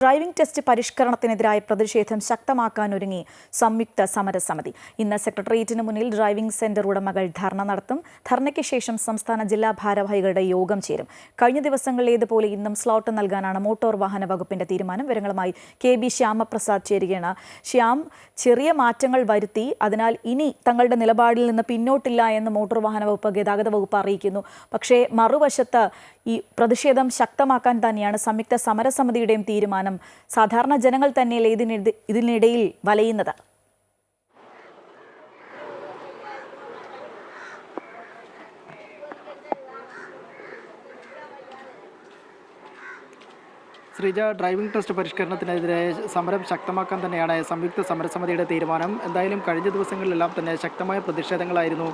Driving test പരിഷ്കരണത്തിനെതിരായ പ്രതിഷേധം ശക്തമാക്കാനൊരുങ്ങി സംയുക്ത സമരസമിതി. ഇന്ന് സെക്രട്ടേറിയറ്റിന് മുന്നിൽ ഡ്രൈവിംഗ് സെന്റർ ഉടമകൾ ധർണ നടത്തും. ധർണയ്ക്ക് ശേഷം സംസ്ഥാന ജില്ലാ ഭാരവാഹികളുടെ യോഗം ചേരും. കഴിഞ്ഞ ദിവസങ്ങളിലേതുപോലെ ഇന്നും സ്ലോട്ട് നൽകാനാണ് മോട്ടോർ വാഹന വകുപ്പിന്റെ തീരുമാനം. വിവരങ്ങളുമായി കെ ബി ശ്യാമപ്രസാദ് ചേരുകയാണ്. ശ്യാം ചെറിയ മാറ്റങ്ങൾ വരുത്തി. അതിനാൽ ഇനി തങ്ങളുടെ നിലപാടിൽ നിന്ന് പിന്നോട്ടില്ല എന്ന് മോട്ടോർ വാഹന വകുപ്പ് ഗതാഗത വകുപ്പ് അറിയിക്കുന്നു. പക്ഷേ മറുവശത്ത് ഈ പ്രതിഷേധം ശക്തമാക്കാൻ തന്നെയാണ് സംയുക്ത സമരസമിതിയുടെയും തീരുമാനം. സാധാരണ ജനങ്ങൾ തന്നെയല്ലേ ഇതിനിടെ ഇതിനിടയിൽ വലയുന്നത്? ശ്രീജ ഡ്രൈവിംഗ് ടെസ്റ്റ് പരിഷ്കരണത്തിനെതിരെ സമരം ശക്തമാക്കാൻ തന്നെയാണ് സംയുക്ത സമരസമിതിയുടെ തീരുമാനം. എന്തായാലും കഴിഞ്ഞ ദിവസങ്ങളിലെല്ലാം തന്നെ ശക്തമായ പ്രതിഷേധങ്ങളായിരുന്നു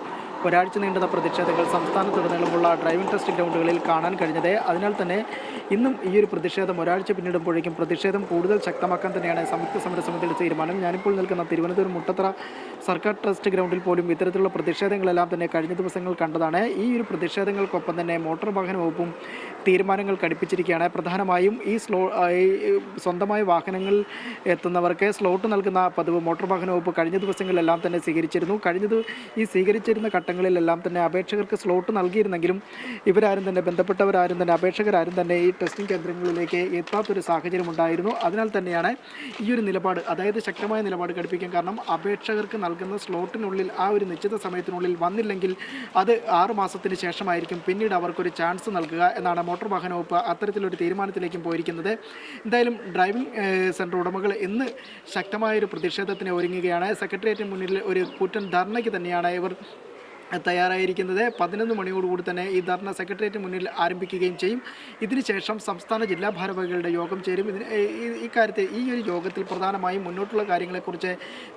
ഒരാഴ്ച നീണ്ടുന്ന പ്രതിഷേധങ്ങൾ സംസ്ഥാനത്തുടനീളമുള്ള ഡ്രൈവിംഗ് ടെസ്റ്റ് ഗ്രൗണ്ടുകളിൽ കാണാൻ കഴിഞ്ഞത്. അതിനാൽ തന്നെ ഇന്നും ഈ ഒരു പ്രതിഷേധം ഒരാഴ്ച പിന്നിടുമ്പോഴേക്കും പ്രതിഷേധം കൂടുതൽ ശക്തമാക്കാൻ തന്നെയാണ് സംയുക്ത സമര സമിതിയുടെ തീരുമാനം. ഞാനിപ്പോൾ നിൽക്കുന്ന തിരുവനന്തപുരം മുട്ടത്തറ സർക്കാർ ടെസ്റ്റ് ഗ്രൗണ്ടിൽ പോലും ഇത്തരത്തിലുള്ള പ്രതിഷേധങ്ങളെല്ലാം തന്നെ കഴിഞ്ഞ ദിവസങ്ങൾ കണ്ടതാണ്. ഈ ഒരു പ്രതിഷേധങ്ങൾക്കൊപ്പം തന്നെ മോട്ടോർ വാഹന വകുപ്പും തീരുമാനങ്ങൾ കടുപ്പിച്ചിരിക്കുകയാണ് പ്രധാനമായും ഈ സ്ലോ സ്വന്തമായ വാഹനങ്ങൾ എത്തുന്നവർക്ക് സ്ലോട്ട് നൽകുന്ന പതിവ് മോട്ടോർ വാഹന വകുപ്പ് കഴിഞ്ഞ ദിവസങ്ങളിലെല്ലാം തന്നെ സ്വീകരിച്ചിരുന്നു. കഴിഞ്ഞത് ഈ സ്വീകരിച്ചിരുന്ന ഘട്ടങ്ങളിലെല്ലാം തന്നെ അപേക്ഷകർക്ക് സ്ലോട്ട് നൽകിയിരുന്നെങ്കിലും ഇവരാരും തന്നെ ബന്ധപ്പെട്ടവരാരും തന്നെ അപേക്ഷകരാരും തന്നെ ഈ ടെസ്റ്റിംഗ് കേന്ദ്രങ്ങളിലേക്ക് എത്താത്തൊരു സാഹചര്യം ഉണ്ടായിരുന്നു. അതിനാൽ തന്നെയാണ് ഈ ഒരു നിലപാട് അതായത് ശക്തമായ നിലപാട് ഘടിപ്പിക്കാൻ കാരണം അപേക്ഷകർക്ക് നൽകുന്ന സ്ലോട്ടിനുള്ളിൽ ആ ഒരു നിശ്ചിത സമയത്തിനുള്ളിൽ വന്നില്ലെങ്കിൽ അത് ആറുമാസത്തിന് ശേഷമായിരിക്കും. പിന്നീട് അവർക്കൊരു ചാൻസ് നൽകുക എന്നാണ് മോട്ടോർ വാഹന വകുപ്പ് അത്തരത്തിലൊരു തീരുമാനത്തിലേക്കും പോയിരിക്കുന്നത്. എന്തായാലും ഡ്രൈവിംഗ് സെന്റർ ഉടമകൾ ഇന്ന് ശക്തമായൊരു പ്രതിഷേധത്തിന് ഒരുങ്ങുകയാണ്. സെക്രട്ടേറിയറ്റിന് മുന്നിൽ ഒരു കൂറ്റൻ ധർണയ്ക്ക് തന്നെയാണ് ഇവർ തയ്യാറായിരിക്കുന്നത്. പതിനൊന്ന് മണിയോടുകൂടി തന്നെ ഈ ധർണ സെക്രട്ടേറിയറ്റ് മുന്നിൽ ആരംഭിക്കുകയും ചെയ്യും. ഇതിനുശേഷം സംസ്ഥാന ജില്ലാ ഭാരവാഹികളുടെ യോഗം ചേരും. ഇതിന് ഇക്കാര്യത്തിൽ ഈ ഒരു യോഗത്തിൽ പ്രധാനമായും മുന്നോട്ടുള്ള കാര്യങ്ങളെക്കുറിച്ച്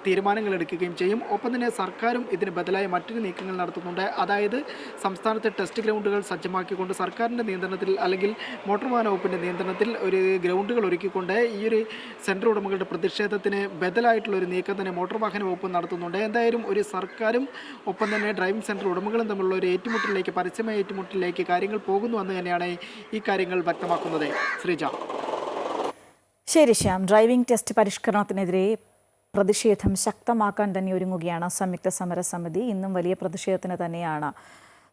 തീരുമാനങ്ങൾ എടുക്കുകയും ചെയ്യും. ഒപ്പം തന്നെ സർക്കാരും ഇതിന് ബദലായ മറ്റൊരു നീക്കങ്ങൾ നടത്തുന്നുണ്ട്. അതായത് സംസ്ഥാനത്തെ ടെസ്റ്റ് ഗ്രൗണ്ടുകൾ സജ്ജമാക്കിക്കൊണ്ട് സർക്കാരിന്റെ നിയന്ത്രണത്തിൽ അല്ലെങ്കിൽ മോട്ടോർ വാഹന വകുപ്പിന്റെ നിയന്ത്രണത്തിൽ ഒരു ഗ്രൗണ്ടുകൾ ഒരുക്കിക്കൊണ്ട് ഈ ഒരു സെന്റർ ഉടമകളുടെ പ്രതിഷേധത്തിന് ബദലായിട്ടുള്ള ഒരു നീക്കം തന്നെ മോട്ടോർ വാഹന വകുപ്പ് നടത്തുന്നുണ്ട്. എന്തായാലും ഒരു സർക്കാരും ഒപ്പം തന്നെ ഡ്രൈവിംഗ് സെന്റർ ഉടമകളും തമ്മിലുള്ള ഒരു ഏറ്റുമുട്ടലിലേക്ക് പരസ്യമായ ഏറ്റുമുട്ടലിലേക്ക് കാര്യങ്ങൾ പോകുന്നു എന്ന് തന്നെയാണ് ഈ കാര്യങ്ങൾ വ്യക്തമാക്കുന്നത്. ശ്രീജ. ശരി ശ്യാം. ഡ്രൈവിംഗ് ടെസ്റ്റ് പരിഷ്കരണത്തിനെതിരെ പ്രതിഷേധം ശക്തമാക്കാൻ തന്നെ ഒരുങ്ങുകയാണ് സംയുക്ത സമരസമിതി ഇന്നും വലിയ പ്രതിഷേധത്തിന് തന്നെയാണ്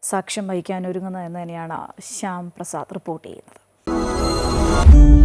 സാക്ഷ്യം വഹിക്കാൻ ഒരുങ്ങുന്നത് എന്ന് തന്നെയാണ് ശ്യാം പ്രസാദ് റിപ്പോർട്ട് ചെയ്യുന്നത്.